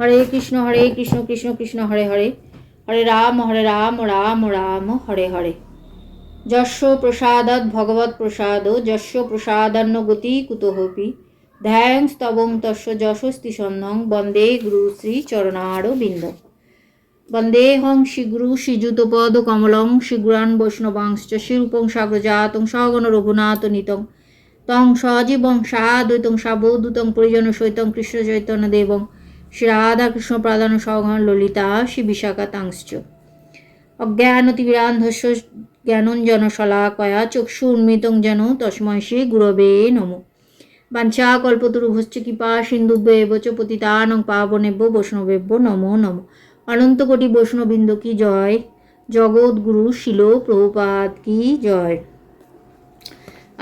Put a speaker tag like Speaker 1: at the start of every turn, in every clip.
Speaker 1: হরে কৃষ্ণ হরে কৃষ্ণ কৃষ্ণ কৃষ্ণ হরে হরে হরে রাম হরে রাম রাম রাম হরে হরে যশ প্রসাদ ভগবৎ প্রসাদ যশ প্রসাদান্ন গতি কুতহপি ধ্যাং স্তবং তস্য যশস্তি সন্ধং বন্দে গুরু শ্রী চরণারো বিন্দ বন্দেহং শ্রীগুরু শ্রীযুতপদ কমলং শ্রীগুরান বৈষ্ণবাংশ্চ শ্রীরূপং সাগ্রজাত সগণ রঘুনাথ নিতং তং সজীবং সাধৈতং সাবধূতং পরিজন সৈতং কৃষ্ণ চৈতন্য দেবং শ্রী কৃষ্ণ প্রাধান সহগণ ললিতা শ্রী বিশাখা তাংশ্চ অজ্ঞানতিবিরান্ধস্য জ্ঞানঞ্জন শলাকয়া চক্ষুন্মৃতং যেন তস্ময় শ্রী গুরবে নম বাঞ্ছা কল্পতরুভশ্চ কৃপা সিন্ধুব্য় এবচ পতিতান পাবনেব্য বৈষ্ণবেব্য নম নম অনন্ত কোটি বৈষ্ণবৃন্দ কি জয় জগৎগুরু শিল প্রভুপাত কি জয়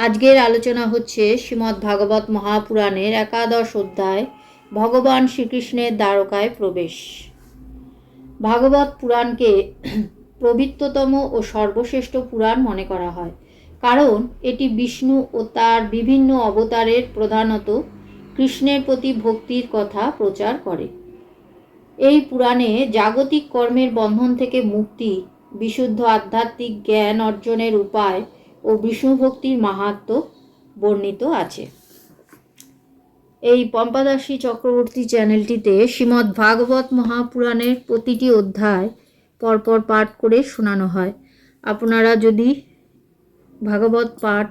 Speaker 1: আজকের আলোচনা হচ্ছে শ্রীমদ্ ভাগবত মহাপুরাণের একাদশ অধ্যায় ভগবান শ্রীকৃষ্ণের দ্বারকায় প্রবেশ ভাগবত পুরাণকে পবিত্রতম ও সর্বশ্রেষ্ঠ পুরাণ মনে করা হয় কারণ এটি বিষ্ণু ও তার বিভিন্ন অবতারের প্রধানত কৃষ্ণের প্রতি ভক্তির কথা প্রচার করে এই পুরাণে জাগতিক কর্মের বন্ধন থেকে মুক্তি বিশুদ্ধ আধ্যাত্মিক জ্ঞান অর্জনের উপায় ও বিষ্ণু ভক্তির মাহাত্ম বর্ণিত আছে এই পম্পাদাসী চক্রবর্তী চ্যানেলটিতে শ্রীমদ্ ভাগবত মহাপুরাণের প্রতিটি অধ্যায় পরপর পাঠ করে শোনানো হয় আপনারা যদি ভাগবত পাঠ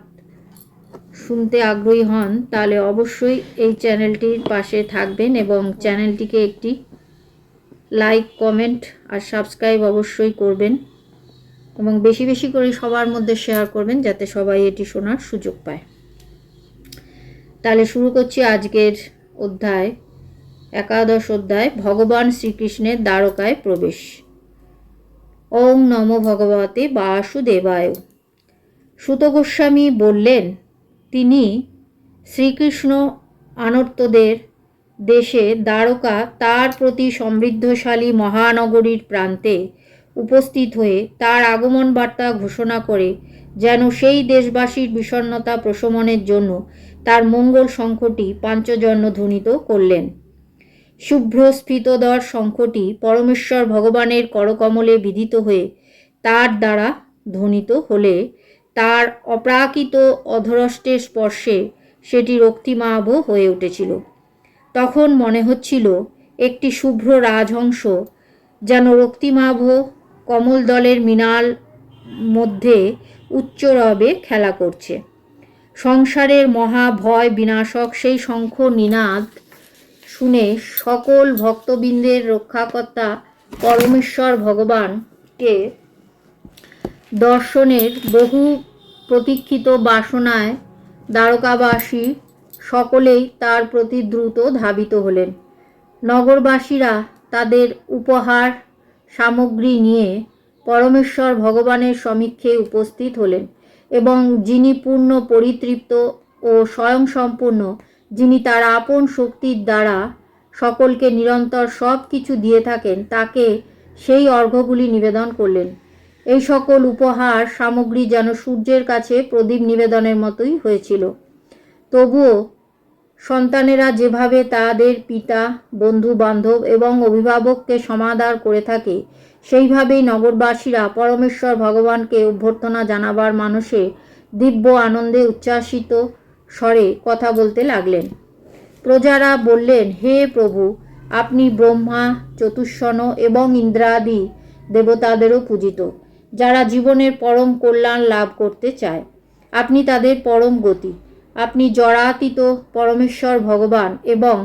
Speaker 1: শুনতে আগ্রহী হন তাহলে অবশ্যই এই চ্যানেলটির পাশে থাকবেন এবং চ্যানেলটিকে একটি লাইক কমেন্ট আর সাবস্ক্রাইব অবশ্যই করবেন এবং বেশি বেশি করে সবার মধ্যে শেয়ার করবেন যাতে সবাই এটি শোনার সুযোগ পায় তাহলে শুরু করছি আজকের অধ্যায় একাদশ অধ্যায় ভগবান শ্রীকৃষ্ণের দ্বারকায় প্রবেশ ওং নম ভগবতে বাসুদেবায় সুত গোস্বামী বললেন তিনি শ্রীকৃষ্ণ আনর্তদের দেশে দ্বারকা তার প্রতি সমৃদ্ধশালী মহানগরীর প্রান্তে উপস্থিত হয়ে তার আগমন বার্তা ঘোষণা করে যেন সেই দেশবাসীর বিষণ্নতা প্রশমনের জন্য তার মঙ্গল শঙ্খটি পাঞ্চজন্য ধ্বনিত করলেন শুভ্র স্ফীতদর শঙ্খটি পরমেশ্বর ভগবানের করকমলে বিধিত হয়ে তার দ্বারা ধ্বনিত হলে তার অপ্রাকৃত অধরষ্টের স্পর্শে সেটি রক্তিমাভ হয়ে উঠেছিল তখন মনে হচ্ছিল একটি শুভ্র রাজহংস যেন রক্তিমাভ কমল দলের মৃণাল মধ্যে উচ্চ রবে খেলা করছে সংসারের মহা ভয় বিনাশক সেই শঙ্খ নিনাদ শুনে সকল ভক্তবৃন্দের রক্ষাকর্তা পরমেশ্বর ভগবানকে দর্শনের বহু প্রতীক্ষিত বাসনায় দ্বারকাবাসী সকলেই তার প্রতি দ্রুত ধাবিত হলেন নগরবাসীরা তাদের উপহার সামগ্রী নিয়ে পরমেশ্বর ভগবানের সমীক্ষে উপস্থিত হলেন এবং যিনি পূর্ণ পরিতৃপ্ত ও স্বয়ংসম্পূর্ণ যিনি তার আপন শক্তির দ্বারা সকলকে নিরন্তর সব কিছু দিয়ে থাকেন তাকে সেই অর্ঘ্যগুলি নিবেদন করলেন এই সকল উপহার সামগ্রী যেন সূর্যের কাছে প্রদীপ নিবেদনের মতোই হয়েছিল তবুও সন্তানেরা যেভাবে তাদের পিতা বন্ধু বান্ধব এবং অভিভাবককে সমাদার করে থাকে সেইভাবেই নগরবাসীরা পরমেশ্বর ভগবানকে অভ্যর্থনা জানাবার মানুষে দিব্য আনন্দে উচ্ছ্বাসিত স্বরে কথা বলতে লাগলেন প্রজারা বললেন হে প্রভু আপনি ব্রহ্মা চতুষ্ণ এবং ইন্দ্রাদি দেবতাদেরও পূজিত যারা জীবনের পরম কল্যাণ লাভ করতে চায় আপনি তাদের পরম গতি আপনি জরাতীত পরমেশ্বর ভগবান এবং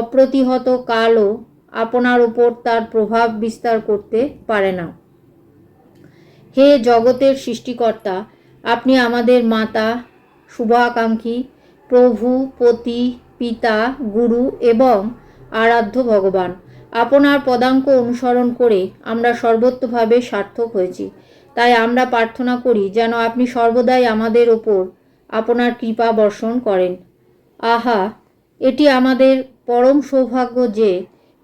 Speaker 1: অপ্রতিহত কালও আপনার উপর তার প্রভাব বিস্তার করতে পারে না হে জগতের সৃষ্টিকর্তা আপনি আমাদের মাতা শুভাকাঙ্ক্ষী প্রভু পতি পিতা গুরু এবং আরাধ্য ভগবান আপনার পদাঙ্ক অনুসরণ করে আমরা সর্বত্রভাবে সার্থক হয়েছি তাই আমরা প্রার্থনা করি যেন আপনি সর্বদাই আমাদের ওপর আপনার কৃপা বর্ষণ করেন আহা এটি আমাদের পরম সৌভাগ্য যে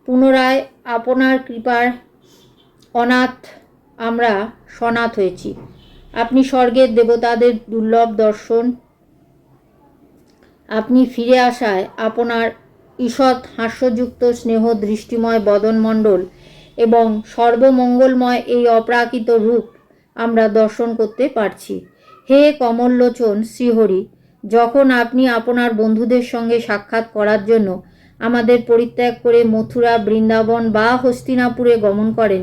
Speaker 1: পুনরায় আপনার কৃপার অনাথ আমরা সনাথ হয়েছি আপনি স্বর্গের দেবতাদের দুর্লভ দর্শন আপনি ফিরে আসায় আপনার ঈষৎ হাস্যযুক্ত স্নেহ দৃষ্টিময় বদনমণ্ডল এবং সর্বমঙ্গলময় এই অপ্রাকৃত রূপ আমরা দর্শন করতে পারছি হে কমললোচন শ্রীহরি যখন আপনি আপনার বন্ধুদের সঙ্গে সাক্ষাৎ করার জন্য আমাদের পরিত্যাগ করে মথুরা বৃন্দাবন বা হস্তিনাপুরে গমন করেন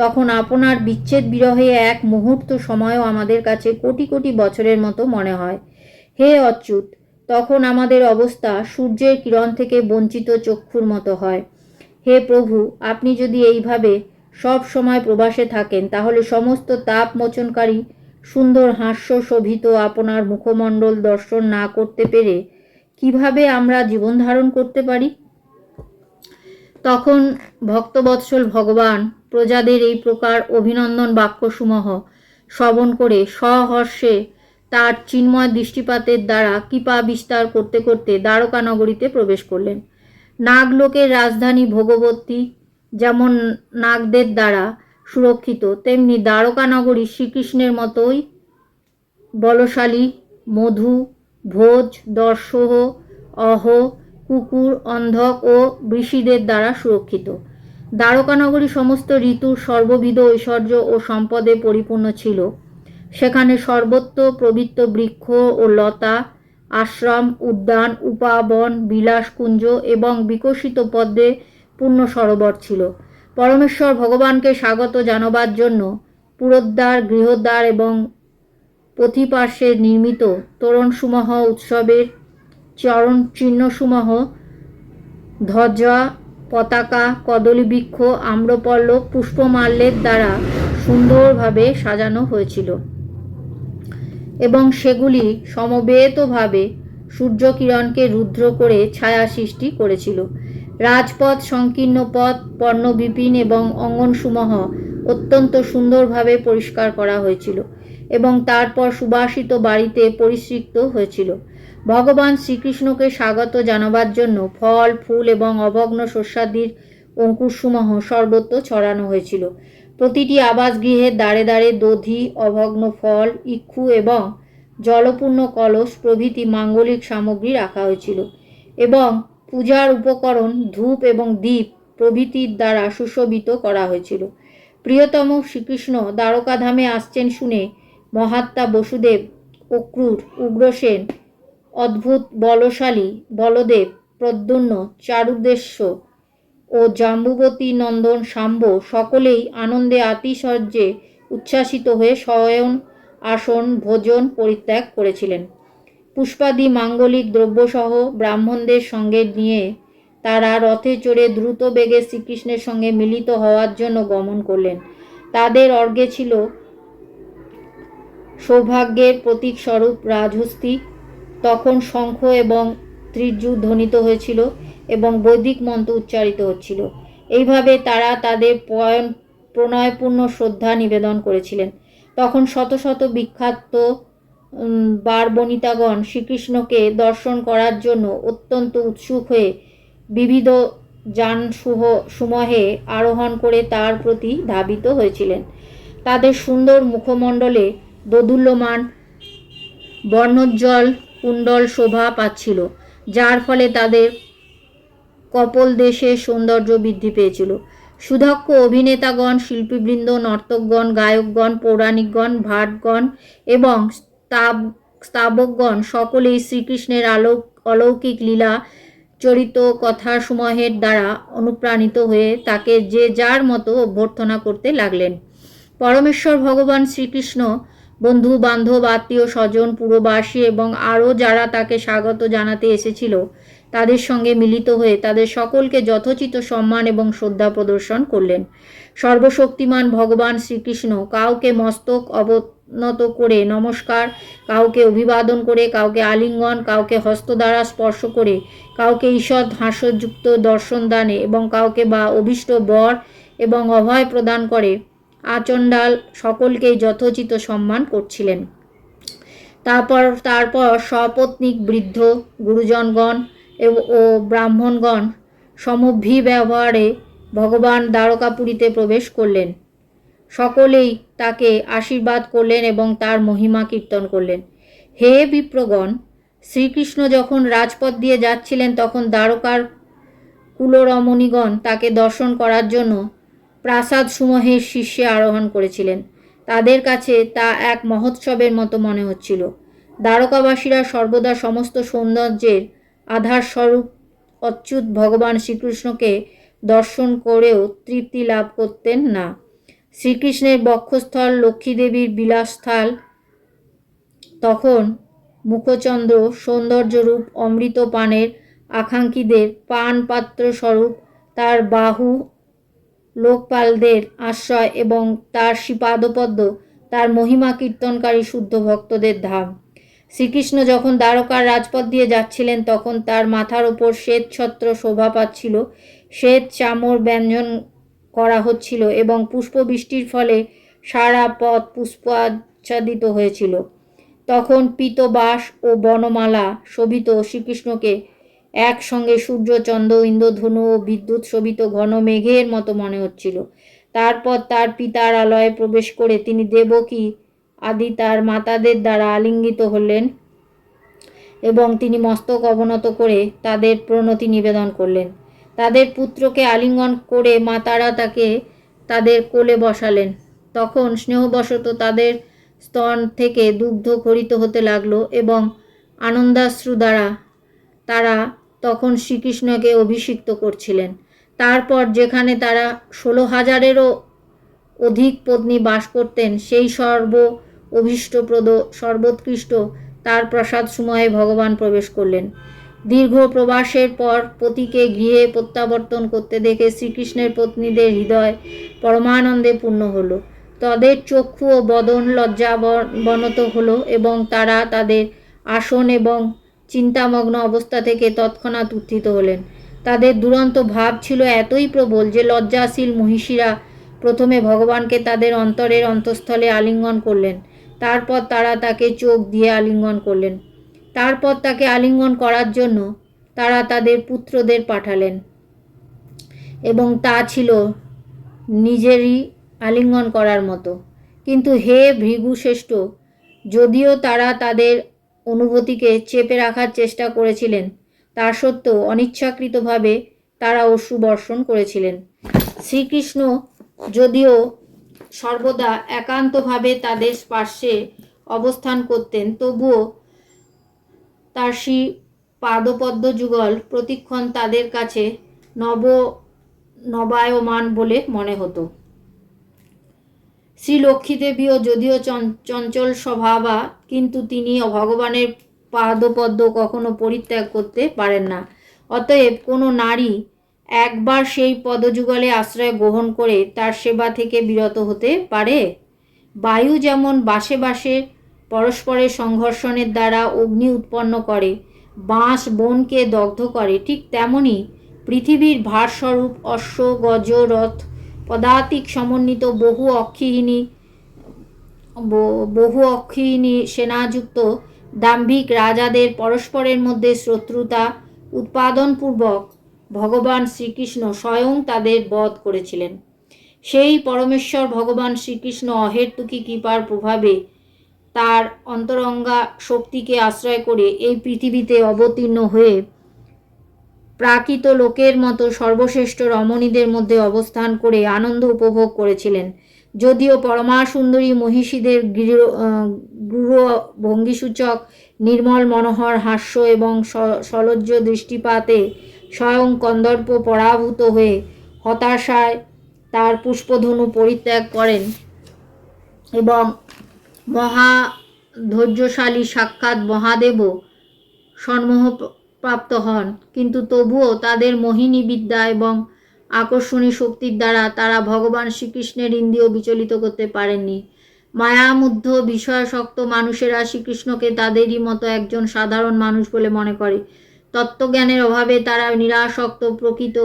Speaker 1: তখন আপনার বিচ্ছেদ বিরহে এক মুহূর্ত সময়ও আমাদের কাছে কোটি কোটি বছরের মতো মনে হয় হে অচ্যুত তখন আমাদের অবস্থা সূর্যের কিরণ থেকে বঞ্চিত চক্ষুর মতো হয় হে প্রভু আপনি যদি এইভাবে সব সময় প্রবাসে থাকেন তাহলে সমস্ত তাপ মোচনকারী সুন্দর হাস্য শোভিত আপনার মুখমণ্ডল দর্শন না করতে পেরে কিভাবে আমরা জীবন ধারণ করতে পারি তখন ভক্তবৎসল ভগবান প্রজাদের এই প্রকার অভিনন্দন বাক্যসমূহ শ্রবণ করে সহর্ষে তার চিন্ময় দৃষ্টিপাতের দ্বারা কৃপা বিস্তার করতে করতে দ্বারকা নগরীতে প্রবেশ করলেন নাগলোকের রাজধানী ভোগবতী যেমন নাগদের দ্বারা সুরক্ষিত তেমনি দ্বারকা নগরী শ্রীকৃষ্ণের মতোই বলশালী মধু ভোজ দর্শহ অহ কুকুর অন্ধক ও বৃষিদের দ্বারা সুরক্ষিত দ্বারকানগরী সমস্ত ঋতুর সর্ববিধ ঐশ্বর্য ও সম্পদে পরিপূর্ণ ছিল সেখানে সর্বত্র প্রবৃত্ত বৃক্ষ ও লতা আশ্রম উদ্যান উপাবন বিলাসকুঞ্জ এবং বিকশিত পদ্মে পূর্ণ সরোবর ছিল পরমেশ্বর ভগবানকে স্বাগত জানাবার জন্য পুরোদ্বার গৃহদ্বার এবং পথিপার্শ্বে নির্মিত সুমহ উৎসবের চরণ চিহ্নসমূহ ধ্বজা পতাকা কদলীবৃক্ষ আম্রপল্লব পুষ্পমাল্যের দ্বারা সুন্দরভাবে সাজানো হয়েছিল এবং সেগুলি সমবেতভাবে সূর্যকিরণকে রুদ্র করে ছায়া সৃষ্টি করেছিল রাজপথ সংকীর্ণ পথ পর্ণবিপিন এবং অঙ্গনসমূহ অত্যন্ত সুন্দরভাবে পরিষ্কার করা হয়েছিল এবং তারপর সুবাসিত বাড়িতে পরিসৃত হয়েছিল ভগবান শ্রীকৃষ্ণকে স্বাগত জানাবার জন্য ফল ফুল এবং অভগ্ন শস্যাদির অঙ্কুরসমূহ সর্বত্র ছড়ানো হয়েছিল প্রতিটি আবাসগৃহের দ্বারে দাঁড়ে দধি অভগ্ন ফল ইক্ষু এবং জলপূর্ণ কলস প্রভৃতি মাঙ্গলিক সামগ্রী রাখা হয়েছিল এবং পূজার উপকরণ ধূপ এবং দ্বীপ প্রভৃতির দ্বারা সুশোভিত করা হয়েছিল প্রিয়তম শ্রীকৃষ্ণ দ্বারকাধামে আসছেন শুনে মহাত্মা বসুদেব অক্রুর উগ্রসেন অদ্ভুত বলশালী বলদেব প্রদ্যুন্ন চারুদ্দেশ্য ও জাম্বুবতী নন্দন সাম্ব সকলেই আনন্দে আতিশর্যে উচ্ছ্বাসিত হয়ে স্বয়ন আসন ভোজন পরিত্যাগ করেছিলেন পুষ্পাদি মাঙ্গলিক দ্রব্যসহ ব্রাহ্মণদের সঙ্গে নিয়ে তারা রথে চড়ে দ্রুত বেগে শ্রীকৃষ্ণের সঙ্গে মিলিত হওয়ার জন্য গমন করলেন তাদের অর্গে ছিল সৌভাগ্যের প্রতীক স্বরূপ রাজহস্তিক তখন শঙ্খ এবং ত্রিজু ধ্বনিত হয়েছিল এবং বৈদিক মন্ত্র উচ্চারিত হচ্ছিল এইভাবে তারা তাদের পয়ন প্রণয়পূর্ণ শ্রদ্ধা নিবেদন করেছিলেন তখন শত শত বিখ্যাত বার বনিতাগণ শ্রীকৃষ্ণকে দর্শন করার জন্য অত্যন্ত উৎসুক হয়ে বিবিধ যানসুহ সুমহে আরোহণ করে তার প্রতি ধাবিত হয়েছিলেন তাদের সুন্দর মুখমণ্ডলে দোদুল্যমান বর্ণোজ্জ্বল কুণ্ডল শোভা পাচ্ছিল যার ফলে তাদের কপল দেশের সৌন্দর্য বৃদ্ধি পেয়েছিল সুধক্ষ অভিনেতাগণ শিল্পীবৃন্দ নর্তকগণ গায়কগণ পৌরাণিকগণ ভাটগণ এবং স্তাব স্তাবকগণ সকলেই শ্রীকৃষ্ণের আলোক অলৌকিক লীলা চরিত কথাসমূহের দ্বারা অনুপ্রাণিত হয়ে তাকে যে যার মতো অভ্যর্থনা করতে লাগলেন পরমেশ্বর ভগবান শ্রীকৃষ্ণ বন্ধু বান্ধব আত্মীয় স্বজন পুরবাসী এবং আরও যারা তাকে স্বাগত জানাতে এসেছিল তাদের সঙ্গে মিলিত হয়ে তাদের সকলকে যথোচিত সম্মান এবং শ্রদ্ধা প্রদর্শন করলেন সর্বশক্তিমান ভগবান শ্রীকৃষ্ণ কাউকে মস্তক অবনত করে নমস্কার কাউকে অভিবাদন করে কাউকে আলিঙ্গন কাউকে হস্ত দ্বারা স্পর্শ করে কাউকে ঈশ্বর হাস্যযুক্ত দর্শন দানে এবং কাউকে বা অভীষ্ট বর এবং অভয় প্রদান করে আচণ্ডাল সকলকেই যথোচিত সম্মান করছিলেন তারপর তারপর সপত্নিক বৃদ্ধ গুরুজনগণ ও ব্রাহ্মণগণ সমভি ব্যবহারে ভগবান দ্বারকাপুরীতে প্রবেশ করলেন সকলেই তাকে আশীর্বাদ করলেন এবং তার মহিমা কীর্তন করলেন হে বিপ্রগণ শ্রীকৃষ্ণ যখন রাজপথ দিয়ে যাচ্ছিলেন তখন দ্বারকার কুলরমণীগণ তাকে দর্শন করার জন্য প্রাসাদ প্রাসাদসমূহের শীর্ষে আরোহণ করেছিলেন তাদের কাছে তা এক মহোৎসবের মতো মনে হচ্ছিল দ্বারকাবাসীরা সর্বদা সমস্ত সৌন্দর্যের আধারস্বরূপ অচ্যুত ভগবান শ্রীকৃষ্ণকে দর্শন করেও তৃপ্তি লাভ করতেন না শ্রীকৃষ্ণের বক্ষস্থল লক্ষ্মীদেবীর বিলাসস্থল তখন মুখচন্দ্র সৌন্দর্যরূপ অমৃত পানের আকাঙ্ক্ষীদের পানপাত্রস্বরূপ তার বাহু লোকপালদের আশ্রয় এবং তার শ্রীপাদপদ্ম তার মহিমা কীর্তনকারী শুদ্ধ ভক্তদের ধাম শ্রীকৃষ্ণ যখন দ্বারকার রাজপথ দিয়ে যাচ্ছিলেন তখন তার মাথার ওপর শ্বেত ছত্র শোভা পাচ্ছিল শ্বেত চামর ব্যঞ্জন করা হচ্ছিল এবং পুষ্পবৃষ্টির ফলে সারা পথ পুষ্পাচ্ছাদিত হয়েছিল তখন পিতবাস ও বনমালা শোভিত শ্রীকৃষ্ণকে একসঙ্গে সূর্য চন্দ্র ইন্দ্রধনু ও বিদ্যুৎ শোভিত ঘন মেঘের মতো মনে হচ্ছিল তারপর তার পিতার আলয়ে প্রবেশ করে তিনি দেবকী আদি তার মাতাদের দ্বারা আলিঙ্গিত হলেন এবং তিনি মস্তক অবনত করে তাদের প্রণতি নিবেদন করলেন তাদের পুত্রকে আলিঙ্গন করে মাতারা তাকে তাদের কোলে বসালেন তখন স্নেহবশত তাদের স্তন থেকে দুগ্ধ খরিত হতে লাগলো এবং আনন্দাশ্রু দ্বারা তারা তখন শ্রীকৃষ্ণকে অভিষিক্ত করছিলেন তারপর যেখানে তারা ষোলো হাজারেরও অধিক পত্নী বাস করতেন সেই সর্ব অভীষ্টপ্রদ সর্বোৎকৃষ্ট তার প্রসাদ সময়ে ভগবান প্রবেশ করলেন দীর্ঘ প্রবাসের পর পতিকে গৃহে প্রত্যাবর্তন করতে দেখে শ্রীকৃষ্ণের পত্নীদের হৃদয় পরমানন্দে পূর্ণ হলো তাদের চক্ষু ও বদন লজ্জা বনত হলো এবং তারা তাদের আসন এবং চিন্তামগ্ন অবস্থা থেকে তৎক্ষণাৎ উত্থিত হলেন তাদের দুরন্ত ভাব ছিল এতই প্রবল যে লজ্জাশীল মহিষীরা প্রথমে ভগবানকে তাদের অন্তরের অন্তঃস্থলে আলিঙ্গন করলেন তারপর তারা তাকে চোখ দিয়ে আলিঙ্গন করলেন তারপর তাকে আলিঙ্গন করার জন্য তারা তাদের পুত্রদের পাঠালেন এবং তা ছিল নিজেরই আলিঙ্গন করার মতো কিন্তু হে ভৃগুশ্রেষ্ঠ যদিও তারা তাদের অনুভূতিকে চেপে রাখার চেষ্টা করেছিলেন তা সত্ত্বেও অনিচ্ছাকৃতভাবে তারা অশ্রু বর্ষণ করেছিলেন শ্রীকৃষ্ণ যদিও সর্বদা একান্তভাবে তাদের স্পর্শে অবস্থান করতেন তবুও তার শ্রী পাদপদ্ম যুগল প্রতিক্ষণ তাদের কাছে নব নবায়মান বলে মনে হতো শ্রী দেবীও যদিও চঞ্চল স্বভাবা কিন্তু তিনি ভগবানের পাদপদ্ম কখনো পরিত্যাগ করতে পারেন না অতএব কোনো নারী একবার সেই পদযুগলে আশ্রয় গ্রহণ করে তার সেবা থেকে বিরত হতে পারে বায়ু যেমন বাসে বাসে পরস্পরের সংঘর্ষণের দ্বারা অগ্নি উৎপন্ন করে বাঁশ বনকে দগ্ধ করে ঠিক তেমনি পৃথিবীর ভারস্বরূপ অশ্ব গজ রথ পদাতিক সমন্বিত বহু অক্ষিহীনী বহু অক্ষিহীনী সেনাযুক্ত দাম্ভিক রাজাদের পরস্পরের মধ্যে শত্রুতা উৎপাদনপূর্বক ভগবান শ্রীকৃষ্ণ স্বয়ং তাদের বধ করেছিলেন সেই পরমেশ্বর ভগবান শ্রীকৃষ্ণ অহেতুকি কৃপার প্রভাবে তার অন্তরঙ্গা শক্তিকে আশ্রয় করে এই পৃথিবীতে অবতীর্ণ হয়ে প্রাকৃত লোকের মতো সর্বশ্রেষ্ঠ রমণীদের মধ্যে অবস্থান করে আনন্দ উপভোগ করেছিলেন যদিও পরমা সুন্দরী মহিষীদের গৃহ ভঙ্গিসূচক নির্মল মনোহর হাস্য এবং সলজ্জ দৃষ্টিপাতে স্বয়ং কন্দর্প পরাভূত হয়ে হতাশায় তার পুষ্পধনু পরিত্যাগ করেন এবং মহা ধৈর্যশালী সাক্ষাৎ মহাদেবও সন্মোহ প্রাপ্ত হন কিন্তু তবুও তাদের মোহিনী বিদ্যা এবং আকর্ষণী শক্তির দ্বারা তারা ভগবান শ্রীকৃষ্ণের ইন্দ্রিয় বিচলিত করতে পারেননি মায়ামুগ্ধ বিষয়াসক্ত মানুষেরা শ্রীকৃষ্ণকে তাদেরই মতো একজন সাধারণ মানুষ বলে মনে করে তত্ত্বজ্ঞানের অভাবে তারা নিরাসক্ত প্রকৃত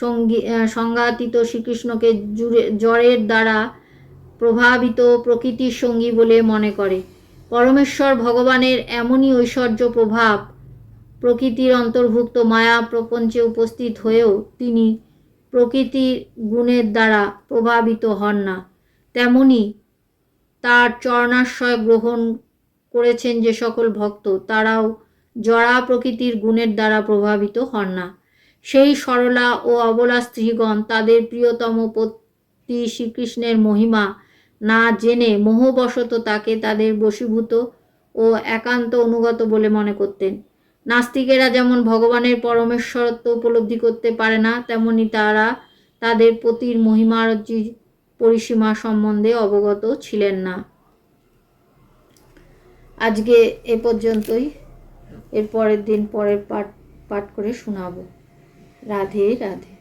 Speaker 1: সঙ্গী সংঘাতিত শ্রীকৃষ্ণকে জুড়ে জ্বরের দ্বারা প্রভাবিত প্রকৃতির সঙ্গী বলে মনে করে পরমেশ্বর ভগবানের এমনই ঐশ্বর্য প্রভাব প্রকৃতির অন্তর্ভুক্ত মায়া প্রপঞ্চে উপস্থিত হয়েও তিনি প্রকৃতির গুণের দ্বারা প্রভাবিত হন না তেমনি তার চরণাশ্রয় গ্রহণ করেছেন যে সকল ভক্ত তারাও জরা প্রকৃতির গুণের দ্বারা প্রভাবিত হন না সেই সরলা ও অবলা স্ত্রীগণ তাদের প্রিয়তম পতি শ্রীকৃষ্ণের মহিমা না জেনে মোহবশত তাকে তাদের বশীভূত ও একান্ত অনুগত বলে মনে করতেন নাস্তিকেরা যেমন ভগবানের পরমেশ্বরত্ব উপলব্ধি করতে পারে না তেমনি তারা তাদের পতির মহিমারজ্জির পরিসীমা সম্বন্ধে অবগত ছিলেন না আজকে এ পর্যন্তই এর পরের দিন পরের পাঠ পাঠ করে শোনাবো রাধে রাধে